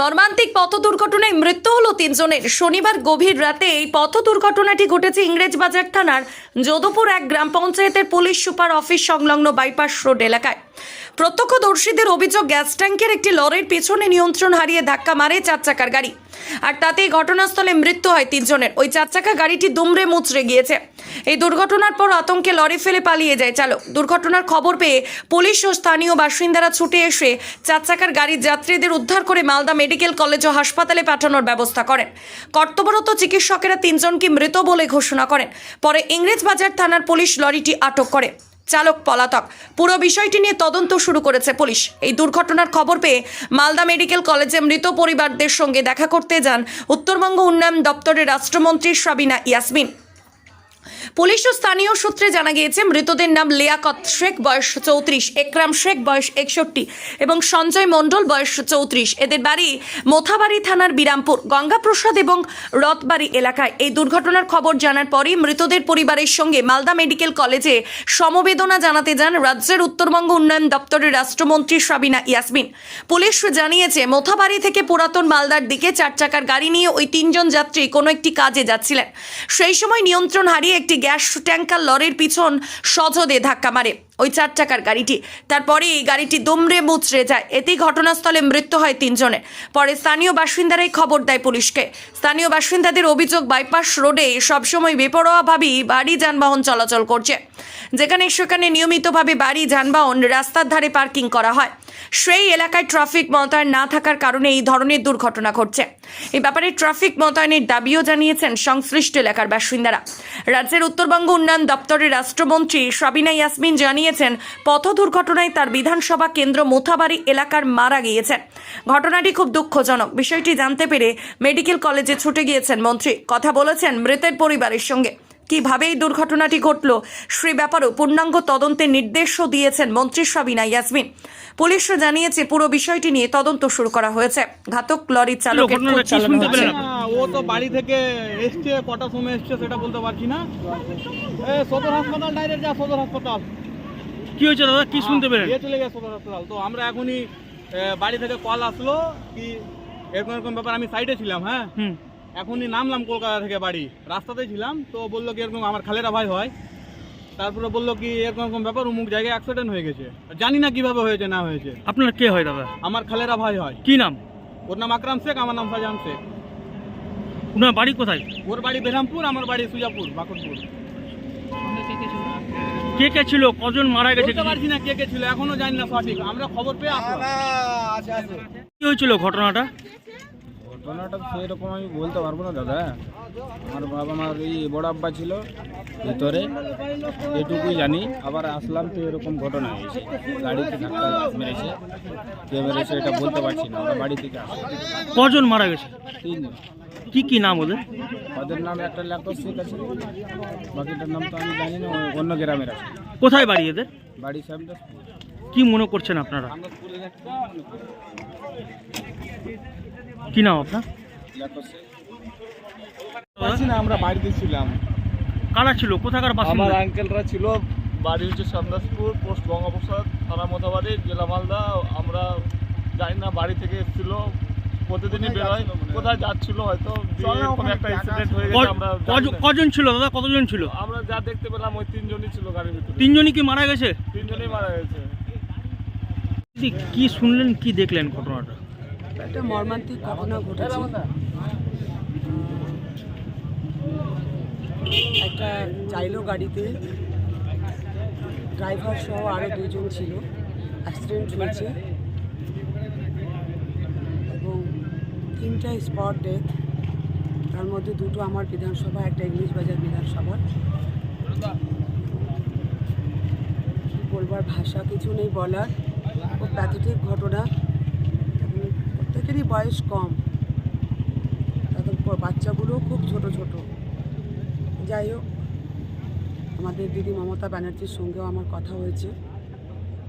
মর্মান্তিক পথ দুর্ঘটনায় মৃত্যু হলো তিনজনের। শনিবার গভীর রাতে এই পথ দুর্ঘটনাটি ঘটেছে ইংরেজবাজার থানার যোধপুর এক গ্রাম পঞ্চায়েতের পুলিশ সুপার অফিস সংলগ্ন বাইপাস রোড এলাকায়। প্রত্যক্ষদর্শীদের অভিযোগ গ্যাস ট্যাঙ্কের একটি লরির পিছনে নিয়ন্ত্রণ হারিয়ে ধাক্কা মারে চার চাকার গাড়ি। আর তাতেই ঘটনাস্থলে মৃত্যু হয় তিনজনের। ওই চার চাকা গাড়িটি দুমড়ে মুচড়ে গিয়েছে। এই দুর্ঘটনার পর আতঙ্কে লরি ফেলে পালিয়ে যায় চালক। দুর্ঘটনার খবর পেয়ে পুলিশ ও স্থানীয় বাসিন্দারা ছুটে এসে চার চাকার গাড়ির যাত্রীদের উদ্ধার করে মালদা মেডিকেল কলেজ ও হাসপাতালে পাঠানোর ব্যবস্থা করেন। কর্তব্যরত চিকিৎসকেরা তিনজনকে মৃত বলে ঘোষণা করেন। পরে ইংরেজবাজার থানার পুলিশ লরিটি আটক করে। চালক পলাতক। পুরো বিষয়টি নিয়ে তদন্ত শুরু করেছে পুলিশ। এই দুর্ঘটনার খবর পেয়ে মালদা মেডিকেল কলেজে মৃত পরিবারদের সঙ্গে দেখা করতে যান উত্তরবঙ্গ উন্নয়ন দপ্তরের রাষ্ট্রমন্ত্রী সাবিনা ইয়াসমিন। পুলিশ ও স্থানীয় সূত্রে জানা গিয়েছে, মৃতদের নাম লিয়াকত শেখ বয়স চৌত্রিশ, একরাম শেখ, বয়স একষট্টি, এবং সঞ্জয় মণ্ডল, বয়স চৌত্রিশ। এদের বাড়ি মোথাবাড়ি থানার বিরামপুর, গঙ্গাপ্রসাদ এবং রথবাড়ি এলাকায়। এই দুর্ঘটনার খবর জানার পরই মৃতদের পরিবারের সঙ্গে মালদা মেডিকেল কলেজে সমবেদনা জানাতে যান রাজ্যের উত্তরবঙ্গ উন্নয়ন দপ্তরের রাষ্ট্রমন্ত্রী সাবিনা ইয়াসমিন। পুলিশ জানিয়েছে, মোথাবাড়ি থেকে পুরাতন মালদার দিকে চার চাকার গাড়ি নিয়ে ওই তিনজন যাত্রী কোনো একটি কাজে যাচ্ছিলেন। সেই সময় নিয়ন্ত্রণ হারিয়ে একটি গ্যাস ট্যাঙ্কার লরির পিছন সজদে ধাক্কা মারে। ওই চার চাকার গাড়িটি। তারপরে এই গাড়িটি দুমড়ে মুচড়ে যায়। এতেই ঘটনাস্থলে মৃত্যু হয় তিনজনের। পরে স্থানীয় বাসিন্দারাই খবর দেয় পুলিশকে। স্থানীয় বাসিন্দাদের অভিযোগ, বাইপাস রোডে সবসময় বেপরোয়াভাবেই বাড়ি যানবাহন চলাচল করছে। যেখানে সেখানে নিয়মিতভাবে বাড়ি, যানবাহন, রাস্তার ধারে পার্কিং করা হয়। সেই এলাকায় ট্রাফিক মোতায়েন না থাকার কারণে এই ধরনের দুর্ঘটনা ঘটছে। এই ব্যাপারে ট্রাফিক মোতায়েনের দাবিও জানিয়েছেন সংশ্লিষ্ট এলাকার বাসিন্দারা। রাজ্যের উত্তরবঙ্গ উন্নয়ন দপ্তরের রাষ্ট্রমন্ত্রী সাবিনা ইয়াসমিন জানিয়েছেন পথ দুর্ঘটনায় তার বিধানসভা কেন্দ্র মোথাবাড়ি এলাকার মারা গিয়েছেন। ঘটনাটি খুব দুঃখজনক। বিষয়টি জানতে পেরে মেডিকেল কলেজে ছুটে গিয়েছেন মন্ত্রী। কথা বলেছেন মৃতের পরিবারের সঙ্গে। কীভাবে এই দুর্ঘটনাটি ঘটল সে ব্যাপারেও পূর্ণাঙ্গ তদন্তের নির্দেশও দিয়েছেন মন্ত্রী সাবিনা ইয়াসমিন। পুলিশ জানিয়েছে পুরো বিষয়টি নিয়ে তদন্ত শুরু করা হয়েছে। ঘাতক লরির চালকের ঘটনাটা খোঁজ কি চালানো শুনতে হচ্ছে। পেলেন? না, ও তো বাড়ি থেকে এসছে কটার সময় এসছে সেটা বলতে পারছি না। সদর হাসপাতাল ডাইরেক্ট যা সদর হাসপাতাল। কি হয়েছে দাদা? কি শুনতে পেলেন? চলে গেছে তো আমরা এখনই বাড়ি থেকে কল আসলো কি এরকম এরকম ব্যাপার। আমি সাইডে ছিলাম হ্যাঁ? এখনই নামলাম কলকাতা থেকে বাড়ি। রাস্তাতেই ছিলাম তো বলল কি এরকম আমার খালেরা ভাই হয়। তারপরে বলল কি এরকম এরকম ব্যাপার অমুক জায়গায় অ্যাক্সিডেন্ট হয়ে গেছে। জানি না কীভাবে হয়েছে না হয়েছে। আপনার কে হয় দাদা? আমার খালেরা ভাই হয়। কি নাম? ওর নাম আকরাম শেখ আমার নাম শাহজাহান শেখ। আপনার বাড়ি কোথায়? ওর বাড়ি বেরামপুর আমার বাড়ি সুজাপুর বাকরপুর কে কে ছিল? কজন মারা গেছে? বলতে পারছি না কে কে ছিল এখনও জানি না সঠিক। আমরা খবর পেয়ে আসলাম। কি হয়েছিল ঘটনাটা? ঘটনাটা সেরকম আমি বলতে পারব না দাদা। আমার বাবা আমার এই বড় আব্বা ছিল ভিতরে। এটুকুই জানি। আবার আসলাম তো এরকম ঘটনা হয়েছে। গাড়িতে ধাক্কা মেরেছে। কে মেরেছে এটা বলতে পারছি না। আমরা বাড়ি থেকে আসলাম কজন মারা গেছে? তিনজন কি কি নাম ওদের? ওদের নাম একটা ল্যাপটপ শেখ আছে। বাকিটার নাম তো আমি জানি না অন্য গ্রামের আছে। কোথায় বাড়ি এদের? বাড়ি সামনে। কি মনে করছেন আপনারা? কি নাম আপনার? না আমরা বাড়িতে ছিলাম। কারা ছিল? কোথাকার আমার বাসিন্দা আঙ্কেলরা ছিল বাড়ি হচ্ছে সন্দাসপুর পোস্ট গঙ্গাপ্রসাদ থানা মোথাবাড়ি জেলা মালদা। আমরা জানি না বাড়ি থেকে এসেছিল প্রতিদিনই বেরোয় কোথায় যাচ্ছিল হয়তো দিয়ে একটা অ্যাক্সিডেন্ট হয়ে গেছে আমরা জানি কজ- না। কজন ছিল দাদা? কতজন ছিল? আমরা যা দেখতে পেলাম ওই তিনজনই ছিল গাড়ির ভিতরে। তিনজনই কি মারা গেছে? তিনজনই মারা গেছে। কি- কি শুনলেন কি দেখলেন ঘটনাটা? একটা মর্মান্তিক ঘটনা ঘটেছে। একটা চাইলো গাড়িতে ড্রাইভার সহ আরও দুজন ছিল। অ্যাক্সিডেন্ট হয়েছে। এবং তিনটা স্পট ডেথ। তার মধ্যে দুটো আমার বিধানসভা, একটা ইংলিশ বাজার বিধানসভা। বলবার ভাষা কিছু নেই বলার। খুব প্যাথেটিক ঘটনা। প্রত্যেকেরই বয়স কম। তাদের বাচ্চাগুলোও খুব ছোট ছোট। যাই হোক, আমাদের দিদি মমতা ব্যানার্জির সঙ্গেও আমার কথা হয়েছে।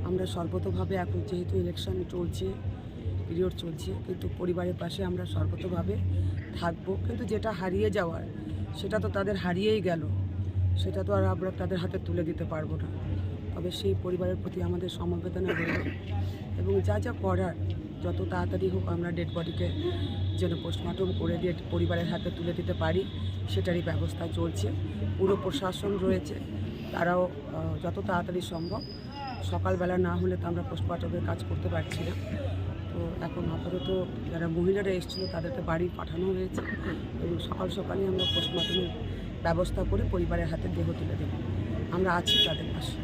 আমরা সর্বতভাবে এখন যেহেতু ইলেকশন চলছে পিরিয়ড চলছে, কিন্তু পরিবারের পাশে আমরা সর্বতভাবে থাকব। কিন্তু যেটা হারিয়ে যাওয়ার, সেটা তো তাদের হারিয়েই গেল। সেটা তো আর আমরা তাদের হাতে তুলে দিতে পারব না। তবে সেই পরিবারের প্রতি আমাদের সমবেদনা রইল। এবং যা যা করার যত তাড়াতাড়ি হোক আমরা ডেড বডিকে যেন পোস্টমর্টম করে দিয়ে পরিবারের হাতে তুলে দিতে পারি, সেটারই ব্যবস্থা চলছে। পুরো প্রশাসন রয়েছে, তারাও যত তাড়াতাড়ি সম্ভব। সকালবেলা না হলে তো আমরা পোস্টমর্টমের কাজ করতে পারছি না। তো এখন আপাতত যারা মহিলারা এসেছিল, তাদেরকে বাড়ি পাঠানো হয়েছে এবং সকাল সকালই আমরা পোস্টমর্টমের ব্যবস্থা করে পরিবারের হাতে দেহ তুলে দেবো। আমরা আছি তাদের পাশে।